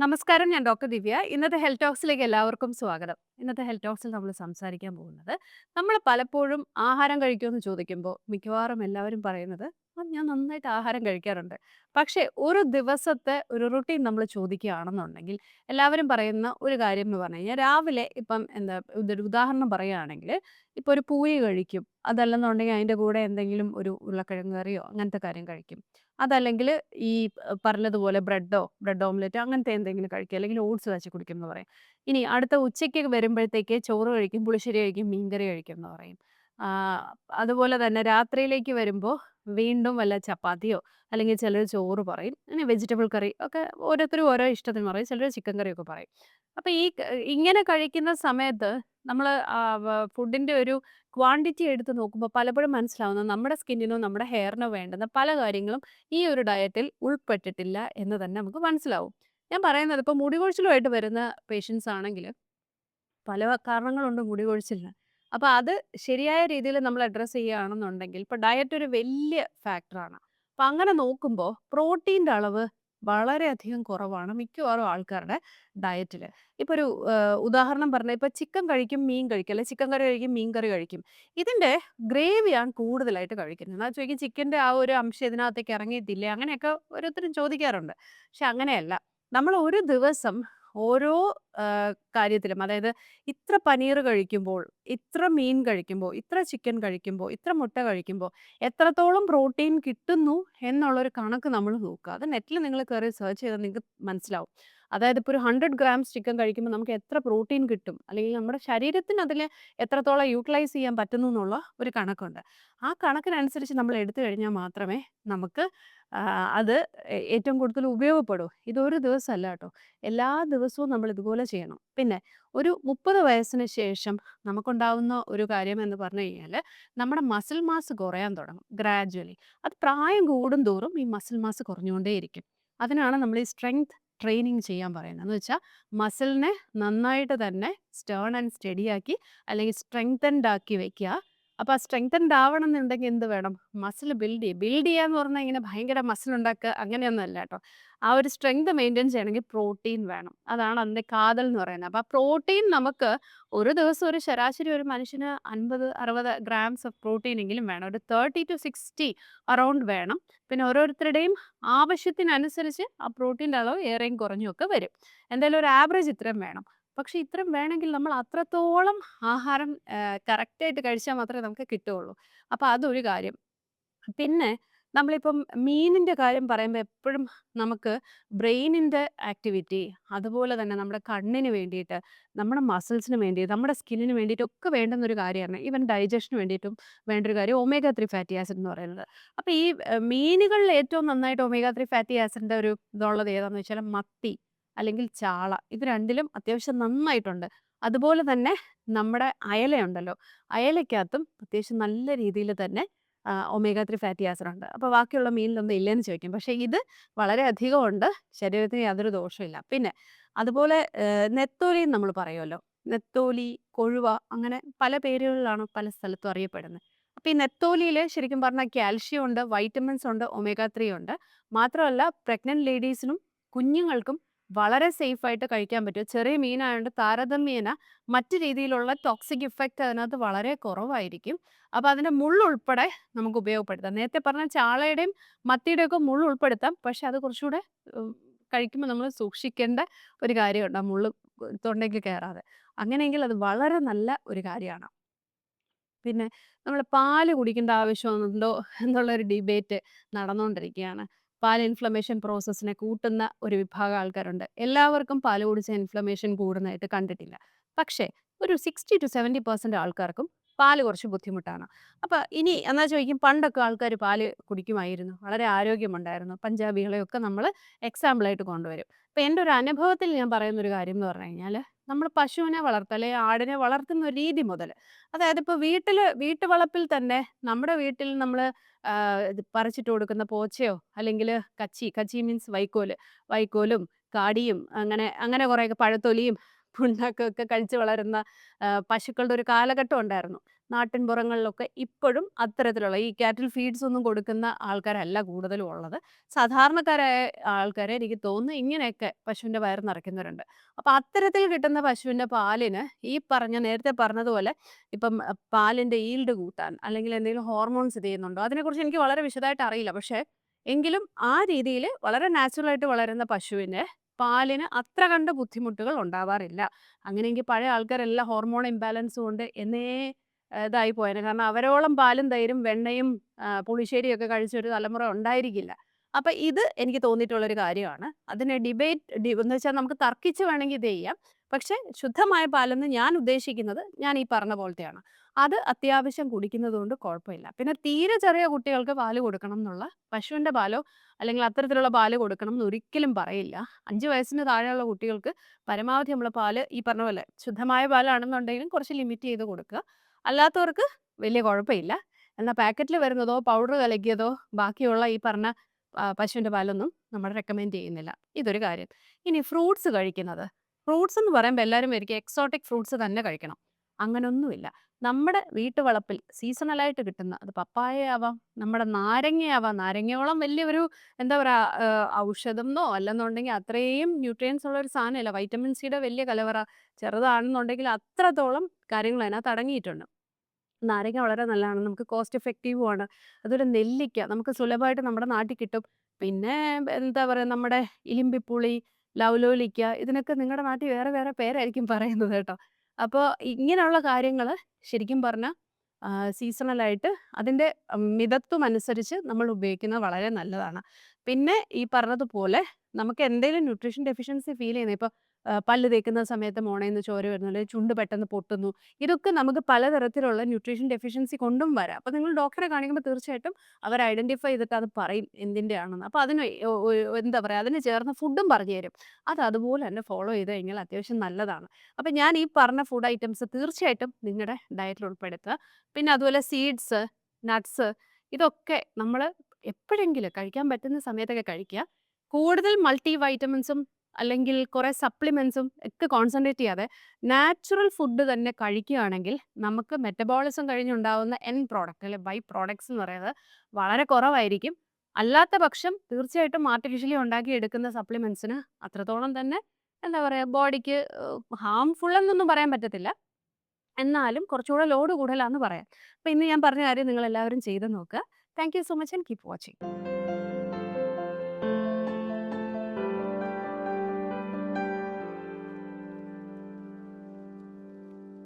നമസ്കാരം ഞാൻ ഡോക്ടർ ദിവ്യ. ഇന്നത്തെ ഹെൽത്ത് ടോക്സിലേക്ക് എല്ലാവർക്കും സ്വാഗതം. ഇന്നത്തെ ഹെൽത്ത് ടോക്സിൽ നമ്മൾ സംസാരിക്കാൻ പോകുന്നത് നമ്മൾ പലപ്പോഴും ആഹാരം കഴിക്കുമെന്ന് ചോദിക്കുമ്പോൾ മിക്കവാറും എല്ലാവരും പറയുന്നത് ഞാൻ നന്നായിട്ട് ആഹാരം കഴിക്കാറുണ്ട്. പക്ഷേ ഒരു ദിവസത്തെ ഒരു റുട്ടീൻ നമ്മൾ ചോദിക്കുകയാണെന്നുണ്ടെങ്കിൽ എല്ലാവരും പറയുന്ന ഒരു കാര്യം എന്ന് പറഞ്ഞു കഴിഞ്ഞാൽ രാവിലെ ഇപ്പം എന്താ ഇതൊരു ഉദാഹരണം പറയുകയാണെങ്കിൽ ഇപ്പോൾ ഒരു പൂരി കഴിക്കും. അതല്ലെന്നുണ്ടെങ്കിൽ അതിന്റെ കൂടെ എന്തെങ്കിലും ഒരു ഉരുളക്കിഴങ്ങ് കറിയോ അങ്ങനത്തെ കാര്യം കഴിക്കും. അതല്ലെങ്കിൽ ഈ പറഞ്ഞതുപോലെ ബ്രെഡോ ബ്രെഡ് ഓംലെറ്റോ അങ്ങനത്തെ എന്തെങ്കിലും കഴിക്കുക. അല്ലെങ്കിൽ ഓട്സ് വെച്ച് കുടിക്കും എന്ന് പറയും. ഇനി അടുത്ത ഉച്ചയ്ക്ക് വരുമ്പോഴത്തേക്ക് ചോറ് കഴിക്കും പുളിശ്ശേരി കഴിക്കും മീൻകറി കഴിക്കും എന്ന് പറയും. അതുപോലെ തന്നെ രാത്രിയിലേക്ക് വരുമ്പോൾ വീണ്ടും വല്ല ചപ്പാത്തിയോ അല്ലെങ്കിൽ ചിലർ ചോറ് പറയും അങ്ങനെ വെജിറ്റബിൾ കറി ഒക്കെ ഓരോരുത്തരും ഓരോ ഇഷ്ടത്തിന് പറയും ചിലർ ചിക്കൻ കറിയൊക്കെ പറയും അപ്പം ഈ ഇങ്ങനെ കഴിക്കുന്ന സമയത്ത് നമ്മൾ ഫുഡിന്റെ ഒരു ക്വാണ്ടിറ്റി എടുത്ത് നോക്കുമ്പോൾ പലപ്പോഴും മനസ്സിലാവുന്ന നമ്മുടെ സ്കിന്നിനോ നമ്മുടെ ഹെയറിനോ വേണ്ടുന്ന പല കാര്യങ്ങളും ഈ ഒരു ഡയറ്റിൽ ഉൾപ്പെട്ടിട്ടില്ല എന്ന് തന്നെ നമുക്ക് മനസ്സിലാവും ഞാൻ പറയുന്നത് ഇപ്പോൾ മുടികൊഴിച്ചിലുമായിട്ട് വരുന്ന പേഷ്യൻസ് ആണെങ്കിൽ പല കാരണങ്ങളുണ്ട് മുടി കൊഴിച്ചിലിന്. അപ്പൊ അത് ശരിയായ രീതിയിൽ നമ്മൾ അഡ്രസ്സ് ചെയ്യുകയാണെന്നുണ്ടെങ്കിൽ ഇപ്പൊ ഡയറ്റ് ഒരു വലിയ ഫാക്ടറാണ്. അപ്പൊ അങ്ങനെ നോക്കുമ്പോൾ പ്രോട്ടീന്റെ അളവ് വളരെയധികം കുറവാണ് മിക്കവാറും ആൾക്കാരുടെ ഡയറ്റിൽ ഇപ്പൊ ഒരു ഉദാഹരണം പറഞ്ഞാൽ ഇപ്പൊ ചിക്കൻ കഴിക്കും, മീൻ കഴിക്കും, അല്ലെ ചിക്കൻ കറി കഴിക്കും, മീൻ കറി കഴിക്കും. ഇതിന്റെ ഗ്രേവിയാണ് കൂടുതലായിട്ട് കഴിക്കുന്നത്. എന്നാ ചോദിക്കും ചിക്കന്റെ ആ ഒരു അംശം ഇതിനകത്തേക്ക് ഇറങ്ങിയിട്ടില്ലേ? അങ്ങനെയൊക്കെ ഓരോരുത്തരും ചോദിക്കാറുണ്ട്. പക്ഷെ അങ്ങനെയല്ല. നമ്മൾ ഒരു ദിവസം ഓരോ കാര്യത്തിലും അതായത് ഇത്ര പനീർ കഴിക്കുമ്പോൾ, ഇത്ര മീൻ കഴിക്കുമ്പോൾ, ഇത്ര ചിക്കൻ കഴിക്കുമ്പോൾ, ഇത്ര മുട്ട കഴിക്കുമ്പോൾ എത്രത്തോളം പ്രോട്ടീൻ കിട്ടുന്നു എന്നുള്ളൊരു കണക്ക് നമ്മൾ നോക്കുക. അത് നെറ്റിൽ നിങ്ങൾ കയറി സെർച്ച് ചെയ്താൽ നിങ്ങൾക്ക് മനസ്സിലാവും. അതായത് ഇപ്പോൾ ഒരു 100 ഗ്രാംസ് ചിക്കൻ കഴിക്കുമ്പോൾ നമുക്ക് എത്ര പ്രോട്ടീൻ കിട്ടും? അല്ലെങ്കിൽ നമ്മുടെ ശരീരത്തിന് അതിൽ എത്രത്തോളം യൂട്ടിലൈസ് ചെയ്യാൻ പറ്റുന്നു എന്നുള്ള ഒരു കണക്കുണ്ട്. ആ കണക്കിനനുസരിച്ച് നമ്മൾ എടുത്തു കഴിഞ്ഞാൽ മാത്രമേ നമുക്ക് അത് ഏറ്റവും കൂടുതൽ ഉപയോഗപ്പെടൂ. ഇതൊരു ദിവസമല്ല കേട്ടോ. എല്ലാ ദിവസവും നമ്മൾ ഇതുപോലെ ചെയ്യണം. പിന്നെ ഒരു 30 വയസ്സിന് ശേഷം നമുക്കുണ്ടാവുന്ന ഒരു കാര്യം എന്ന് പറഞ്ഞു കഴിഞ്ഞാൽ നമ്മുടെ മസിൽ മാസ് കുറയാൻ തുടങ്ങും ഗ്രാജ്വലി. അത് പ്രായം കൂടുന്തോറും ഈ മസിൽ മാസ് കുറഞ്ഞുകൊണ്ടേയിരിക്കും. അതിനാണ് നമ്മൾ ഈ സ്ട്രെങ്ത് ട്രെയിനിങ് ചെയ്യാൻ പറയുന്നത്. എന്ന് വെച്ചാൽ മസിലിനെ നന്നായിട്ട് തന്നെ സ്റ്റേൺ ആൻഡ് സ്റ്റഡി ആക്കി അല്ലെങ്കിൽ സ്ട്രെങ്തൻഡ് ആക്കി വെക്കുക. അപ്പോൾ ആ സ്ട്രെങ്തൻഡ് ആവണം എന്നുണ്ടെങ്കിൽ എന്ത് വേണം? മസിൽ ബിൽഡ് ചെയ്യുക. ബിൽഡ് ചെയ്യുക എന്ന് പറഞ്ഞാൽ ഇങ്ങനെ ഭയങ്കര മസിൽ ഉണ്ടാക്കുക അങ്ങനെയൊന്നും അല്ല കേട്ടോ. ആ ഒരു സ്ട്രെങ്ത് മെയിന്റെയിൻ ചെയ്യണമെങ്കിൽ പ്രോട്ടീൻ വേണം. അതാണ് അതിന്റെ കാതൽ എന്ന് പറയുന്നത്. അപ്പോൾ ആ പ്രോട്ടീൻ നമുക്ക് ഒരു ദിവസം ഒരു ശരാശരി ഒരു മനുഷ്യന് 50, 60 ഗ്രാംസ് ഓഫ് പ്രോട്ടീൻ എങ്കിലും വേണം. ഒരു 30-60 അറൗണ്ട് വേണം. പിന്നെ ഓരോരുത്തരുടെയും ആവശ്യത്തിനനുസരിച്ച് ആ പ്രോട്ടീന്റെ അളവ് ഏറെയും കുറഞ്ഞും ഒക്കെ വരും. എന്തായാലും ഒരു ആവറേജ് ഇത്രയും വേണം. പക്ഷേ ഇത്രയും വേണമെങ്കിൽ നമ്മൾ അത്രത്തോളം ആഹാരം ആഹ്, കറക്റ്റായിട്ട് കഴിച്ചാൽ മാത്രമേ നമുക്ക് കിട്ടുകയുള്ളൂ. അപ്പോൾ അതൊരു കാര്യം. പിന്നെ നമ്മളിപ്പം മീനിന്റെ കാര്യം പറയുമ്പോൾ എപ്പോഴും നമുക്ക് ബ്രെയിനിന്റെ ആക്ടിവിറ്റി അതുപോലെ തന്നെ നമ്മുടെ കണ്ണിന് വേണ്ടിയിട്ട്, നമ്മുടെ മസിൽസിന് വേണ്ടി, നമ്മുടെ സ്കിന്നിന് വേണ്ടിയിട്ട് ഒക്കെ വേണ്ടുന്ന ഒരു കാര്യമാണ്. ഈവൻ ഡൈജഷന് വേണ്ടിയിട്ടും വേണ്ട ഒരു കാര്യം ഒമേഗ ത്രീ ഫാറ്റി ആസിഡ് എന്ന് പറയുന്നത്. അപ്പോൾ ഈ മീനുകളിൽ ഏറ്റവും നന്നായിട്ട് ഒമേഗ ത്രീ ഫാറ്റി ആസിഡിന്റെ ഒരു ഇതുള്ളത് ഏതാണെന്ന് വെച്ചാൽ മത്തി അല്ലെങ്കിൽ ചാള. ഇത് രണ്ടിലും അത്യാവശ്യം നന്നായിട്ടുണ്ട്. അതുപോലെ തന്നെ നമ്മുടെ അയലയുണ്ടല്ലോ, അയലയ്ക്കകത്തും അത്യാവശ്യം നല്ല രീതിയിൽ തന്നെ ഒമേഗ ത്രീ ഫാറ്റി ആസിഡ് ഉണ്ട്. അപ്പോൾ ബാക്കിയുള്ള മീനിലൊന്നും ഇല്ലെന്ന് ചോദിക്കും. പക്ഷേ ഇത് വളരെ അധികം ഉണ്ട്. ശരീരത്തിന് യാതൊരു ദോഷവുമില്ല. പിന്നെ അതുപോലെ നെത്തോലി നമ്മൾ പറയുമല്ലോ. നെത്തോലി, കൊഴുവ അങ്ങനെ പല പേരുകളിലാണ് പല സ്ഥലത്തും അറിയപ്പെടുന്നത്. അപ്പോൾ ഈ നെത്തോലിയിൽ ശരിക്കും പറഞ്ഞാൽ കാൽഷ്യം ഉണ്ട്, വൈറ്റമിൻസ് ഉണ്ട്, ഒമേഗ ത്രീ ഉണ്ട്. മാത്രമല്ല പ്രഗ്നന്റ് ലേഡീസിനും കുഞ്ഞുങ്ങൾക്കും വളരെ സേഫ് ആയിട്ട് കഴിക്കാൻ പറ്റും. ചെറിയ മീനായതുകൊണ്ട് താരതമ്യേന മറ്റു രീതിയിലുള്ള ടോക്സിക് ഇഫക്റ്റ് അതിനകത്ത് വളരെ കുറവായിരിക്കും. അപ്പോൾ അതിന്റെ മുള്ളുൾപ്പെടെ നമുക്ക് ഉപയോഗപ്പെടുത്താം. നേരത്തെ പറഞ്ഞ ചാളയുടെയും മത്തിയുടെയും ഒക്കെ മുള്ള് ഉൾപ്പെടുത്താം. പക്ഷേ അത് കുറച്ചുകൂടെ കഴിക്കുമ്പോൾ നമ്മൾ സൂക്ഷിക്കേണ്ട ഒരു കാര്യമുണ്ട്. ആ മുള്ള് തൊണ്ടയ്ക്ക് കയറാതെ. അങ്ങനെയെങ്കിൽ അത് വളരെ നല്ല ഒരു കാര്യമാണ്. പിന്നെ നമ്മൾ പാൽ കുടിക്കേണ്ട ആവശ്യമുണ്ടോ എന്നുള്ളൊരു ഡിബേറ്റ് നടന്നുകൊണ്ടിരിക്കുകയാണ്. പാൽ ഇൻഫ്ലമേഷൻ പ്രോസസ്സിനെ കൂട്ടുന്ന ഒരു വിഭാഗം ആൾക്കാരുണ്ട്. എല്ലാവർക്കും പാൽ കുടിച്ച ഇൻഫ്ലമേഷൻ കൂടുന്നതായിട്ട് കണ്ടിട്ടില്ല. പക്ഷേ ഒരു 60-70% ആൾക്കാർക്കും പാൽ കുറച്ച് ബുദ്ധിമുട്ടാണ്. അപ്പോൾ ഇനി എന്നാ ചോദിക്കും പണ്ടൊക്കെ ആൾക്കാർ പാൽ കുടിക്കുമായിരുന്നു. വളരെ ആരോഗ്യമുണ്ടായിരുന്നു. പഞ്ചാബികളെയൊക്കെ നമ്മൾ എക്സാമ്പിളായിട്ട് കൊണ്ടുവരും. അപ്പോൾ എന്റെ ഒരു അനുഭവത്തിൽ ഞാൻ പറയുന്നൊരു കാര്യം എന്ന് പറഞ്ഞു കഴിഞ്ഞാൽ നമ്മൾ പശുവിനെ വളർത്തുക അല്ലെങ്കിൽ ആടിനെ വളർത്തുന്ന ഒരു രീതി മുതൽ അതായത് ഇപ്പോൾ വീട്ടിൽ വീട്ടുവളപ്പിൽ തന്നെ നമ്മുടെ വീട്ടിൽ നമ്മൾ പറിച്ചിട്ട് കൊടുക്കുന്ന പോച്ചയോ അല്ലെങ്കിൽ കച്ചി കച്ചി മീൻസ് വൈക്കോൽ വൈക്കോലും കാടിയും അങ്ങനെ അങ്ങനെ കുറേയൊക്കെ പഴത്തൊലിയും പുണ്ണാക്കൊക്കെ കഴിച്ച് വളരുന്ന പശുക്കളുടെ ഒരു കാലഘട്ടം ഉണ്ടായിരുന്നു. നാട്ടിൻപുറങ്ങളിലൊക്കെ ഇപ്പോഴും അത്തരത്തിലുള്ള ഈ കാറ്റിൽ ഫീഡ്സ് ഒന്നും കൊടുക്കുന്ന ആൾക്കാരല്ല കൂടുതലും ഉള്ളത്. സാധാരണക്കാരായ ആൾക്കാരെ എനിക്ക് തോന്നുന്നു ഇങ്ങനെയൊക്കെ പശുവിന്റെ വയർ നിറയ്ക്കുന്നവരുണ്ട്. അപ്പോൾ അത്തരത്തിൽ കിട്ടുന്ന പശുവിന്റെ പാലിന് ഈ പറഞ്ഞ നേരത്തെ പറഞ്ഞതുപോലെ ഇപ്പം പാലിന്റെ ഈൽഡ് കൂട്ടാൻ അല്ലെങ്കിൽ എന്തെങ്കിലും ഹോർമോൺസ് ഇത് ചെയ്യുന്നുണ്ടോ? അതിനെക്കുറിച്ച് എനിക്ക് വളരെ വിശദമായിട്ട് അറിയില്ല. പക്ഷേ എങ്കിലും ആ രീതിയിൽ വളരെ നാച്ചുറലായിട്ട് വളരുന്ന പശുവിന് പാലിന് അത്ര കണ്ട് ബുദ്ധിമുട്ടുകൾ ഉണ്ടാവാറില്ല. അങ്ങനെയെങ്കിൽ പഴയ ആൾക്കാരെല്ലാം ഹോർമോൺ ഇംബാലൻസ് കൊണ്ട് എന്നേ ഇതായി പോയേനെ. കാരണം അവരോളം പാലും തൈരും വെണ്ണയും പുളിശ്ശേരിയും പുളിശ്ശേരിയൊക്കെ കഴിച്ചൊരു തലമുറ ഉണ്ടായിരിക്കില്ല. അപ്പം ഇത് എനിക്ക് തോന്നിയിട്ടുള്ളൊരു കാര്യമാണ്. അതിനെ ഡിബേറ്റ് എന്ന് വെച്ചാൽ നമുക്ക് തർക്കിച്ച് വേണമെങ്കിൽ ഇത് ചെയ്യാം. പക്ഷേ ശുദ്ധമായ പാലെന്ന് ഞാൻ ഉദ്ദേശിക്കുന്നത് ഞാൻ ഈ പറഞ്ഞ പോലത്തെയാണ്. അത് അത്യാവശ്യം കുടിക്കുന്നത് കൊണ്ട് കുഴപ്പമില്ല. പിന്നെ തീരെ ചെറിയ കുട്ടികൾക്ക് പാൽ കൊടുക്കണം എന്നുള്ള പശുവിന്റെ പാലോ അല്ലെങ്കിൽ അത്തരത്തിലുള്ള പാൽ കൊടുക്കണം എന്ന് ഒരിക്കലും പറയില്ല. അഞ്ച് വയസ്സിന് താഴെയുള്ള കുട്ടികൾക്ക് പരമാവധി നമ്മൾ പാൽ ഈ പറഞ്ഞ പോലെ ശുദ്ധമായ പാലാണെന്നുണ്ടെങ്കിലും കുറച്ച് ലിമിറ്റ് ചെയ്ത് കൊടുക്കുക. അല്ലാത്തവർക്ക് വലിയ കുഴപ്പമില്ല. എന്നാൽ പാക്കറ്റിൽ വരുന്നതോ പൗഡർ കലക്കിയതോ ബാക്കിയുള്ള ഈ പറഞ്ഞ പശുവിന്റെ പാലൊന്നും നമ്മൾ റെക്കമെൻഡ് ചെയ്യുന്നില്ല. ഇതൊരു കാര്യം. ഇനി ഫ്രൂട്ട്സ് കഴിക്കുന്നത്. ഫ്രൂട്ട്സ് എന്ന് പറയുമ്പോൾ എല്ലാവരും വരിക എക്സോട്ടിക് ഫ്രൂട്ട്സ് തന്നെ കഴിക്കണം. അങ്ങനൊന്നുമില്ല. നമ്മുടെ വീട്ടുവളപ്പിൽ സീസണലായിട്ട് കിട്ടുന്ന അത് പപ്പായ ആവാം നമ്മുടെ നാരങ്ങയാവാം നാരങ്ങയോളം വലിയൊരു എന്താ പറയുക ഔഷധം എന്നോ അല്ലെന്നുണ്ടെങ്കിൽ അത്രയും ന്യൂട്രിയൻസ് ഉള്ള ഒരു സാധനമല്ല. വൈറ്റമിൻ സിയുടെ വലിയ കലവറ ചെറുതാണെന്നുണ്ടെങ്കിൽ അത്രത്തോളം കാര്യങ്ങൾ അതിനകത്ത് അടങ്ങിയിട്ടുണ്ട്. നാരങ്ങ വളരെ നല്ലതാണ്. നമുക്ക് കോസ്റ്റ് എഫക്റ്റീവുമാണ് അതുപോലെ നെല്ലിക്ക നമുക്ക് സുലഭമായിട്ട് നമ്മുടെ നാട്ടിൽ കിട്ടും. പിന്നെ എന്താ പറയുക നമ്മുടെ ഇലിമ്പിപ്പുളി ലൗലോലിക്ക ഇതിനൊക്കെ നിങ്ങളുടെ നാട്ടിൽ വേറെ വേറെ പേരായിരിക്കും പറയുന്നത് കേട്ടോ. അപ്പോൾ ഇങ്ങനെയുള്ള കാര്യങ്ങൾ ശരിക്കും പറഞ്ഞാൽ സീസണലായിട്ട് അതിന്റെ മിതത്വം അനുസരിച്ച് നമ്മൾ ഉപയോഗിക്കുന്നത് വളരെ നല്ലതാണ്. പിന്നെ ഈ പറഞ്ഞതുപോലെ നമുക്ക് എന്തെങ്കിലും ന്യൂട്രീഷൻ ഡെഫിഷ്യൻസി ഫീൽ ചെയ്യുന്നത് ഇപ്പോൾ പല്ല് തേക്കുന്ന സമയത്ത് മോണയിൽ ചോര വരുന്നുണ്ട് ചുണ്ട് പെട്ടെന്ന് പൊട്ടുന്നു ഇതൊക്കെ നമുക്ക് പലതരത്തിലുള്ള ന്യൂട്രീഷൻ ഡെഫിഷ്യൻസി കൊണ്ടും വരാം. അപ്പോൾ നിങ്ങൾ ഡോക്ടറെ കാണിക്കുമ്പോൾ തീർച്ചയായിട്ടും അവർ ഐഡന്റിഫൈ ചെയ്തിട്ട് അത് പറയും എന്തിന്റെ ആണെന്ന് അപ്പോൾ അതിന് എന്താ പറയുക അതിന് ചേർന്ന ഫുഡും പറഞ്ഞു തരും. അത് അതുപോലെ തന്നെ ഫോളോ ചെയ്ത് കഴിഞ്ഞാൽ അത്യാവശ്യം നല്ലതാണ്. അപ്പോൾ ഞാൻ ഈ പറഞ്ഞ ഫുഡ് ഐറ്റംസ് തീർച്ചയായിട്ടും നിങ്ങളുടെ ഡയറ്റിൽ ഉൾപ്പെടുത്തുക. പിന്നെ അതുപോലെ സീഡ്സ് നട്ട്സ് ഇതൊക്കെ നമ്മൾ എപ്പോഴെങ്കിലും കഴിക്കാൻ പറ്റുന്ന സമയത്തൊക്കെ കഴിക്കുക. കൂടുതൽ മൾട്ടി വൈറ്റമിൻസും അല്ലെങ്കിൽ കുറേ സപ്ലിമെൻസും ഒക്കെ കോൺസെൻട്രേറ്റ് ചെയ്യാതെ നാച്ചുറൽ ഫുഡ് തന്നെ കഴിക്കുകയാണെങ്കിൽ നമുക്ക് മെറ്റബോളിസം കഴിഞ്ഞുണ്ടാകുന്ന എൻ പ്രോഡക്റ്റ് അല്ലെ ബൈ പ്രോഡക്ട്സ് എന്ന് പറയുന്നത് വളരെ കുറവായിരിക്കും. അല്ലാത്ത പക്ഷം തീർച്ചയായിട്ടും ആർട്ടിഫിഷ്യലി ഉണ്ടാക്കി എടുക്കുന്ന സപ്ലിമെൻസിന് അത്രത്തോളം തന്നെ എന്താ പറയുക ബോഡിക്ക് ഹാംഫുൾ എന്നൊന്നും പറയാൻ പറ്റത്തില്ല. എന്നാലും കുറച്ചുകൂടെ ലോഡ് കൂടുതലാന്ന് പറയാം. അപ്പം ഇന്ന് ഞാൻ പറഞ്ഞ കാര്യം നിങ്ങൾ എല്ലാവരും ചെയ്ത് നോക്കുക thank you so much and keep watching